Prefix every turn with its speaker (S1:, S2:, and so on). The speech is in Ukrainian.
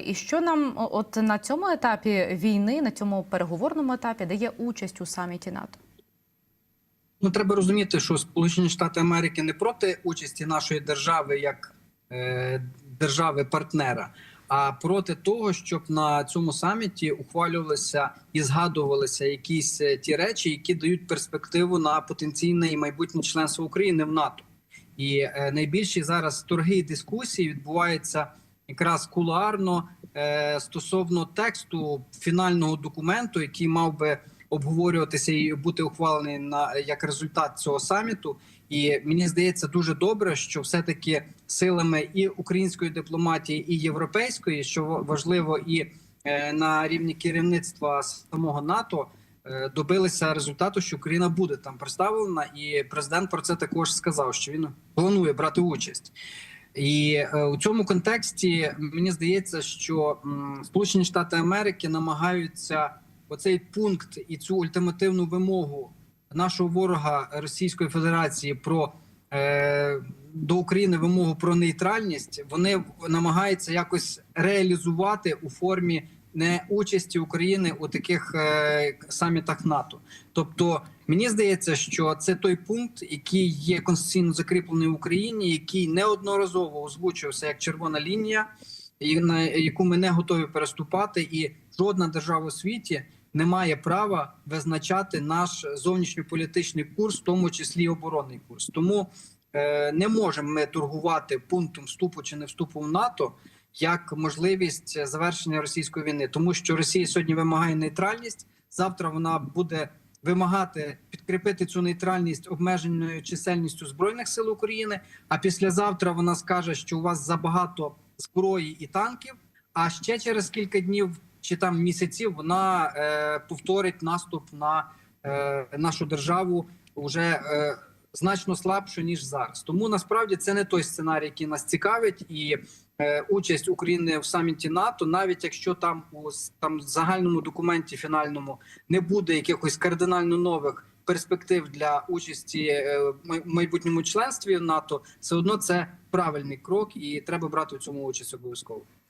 S1: І що нам от на цьому етапі війни, на цьому переговорному етапі дає участь у саміті НАТО?
S2: Ну, треба розуміти, що Сполучені Штати Америки не проти участі нашої держави як е, держави-партнера, а проти того, щоб на цьому саміті ухвалювалися і згадувалися якісь е, ті речі, які дають перспективу на потенційне і майбутнє членство України в НАТО. І е, найбільші зараз торги і дискусії відбуваються якраз кулуарно е, стосовно тексту фінального документу, який мав би обговорюватися і бути ухвалений на як результат цього саміту. І мені здається дуже добре, що все-таки силами і української дипломатії, і європейської, що важливо, і е, на рівні керівництва самого НАТО. е, Добилися результату, що Україна буде там представлена, і президент про це також сказав, що він планує брати участь. І е, у цьому контексті мені здається, що Сполучені Штати Америки намагаються оцей пункт і цю ультимативну вимогу нашого ворога Російської Федерації про е, до України вимогу про нейтральність. Вони намагаються якось реалізувати у формі не участі України у таких е, самітах НАТО. Тобто, мені здається, що це той пункт, який є конституційно закріплений в Україні, який неодноразово озвучувався як червона лінія, і на яку ми не готові переступати, і жодна держава у світі не має права визначати наш зовнішньополітичний курс, в тому числі оборонний курс. Тому не можемо ми торгувати пунктом вступу чи не вступу в НАТО як можливість завершення російської війни, тому що Росія сьогодні вимагає нейтральність. Завтра вона буде вимагати підкріпити цю нейтральність обмеженою чисельністю збройних сил України. А післязавтра вона скаже, що у вас забагато зброї і танків. А ще через кілька днів чи там місяців вона е, повторить наступ на е, нашу державу уже е, значно слабше ніж зараз. Тому насправді це не той сценарій, який нас цікавить, і е, участь України в саміті НАТО, навіть якщо там у там загальному документі фінальному не буде якихось кардинально нових перспектив для участі е, в майбутньому членстві НАТО, все одно це правильний крок, і треба брати в цьому участь обов'язково.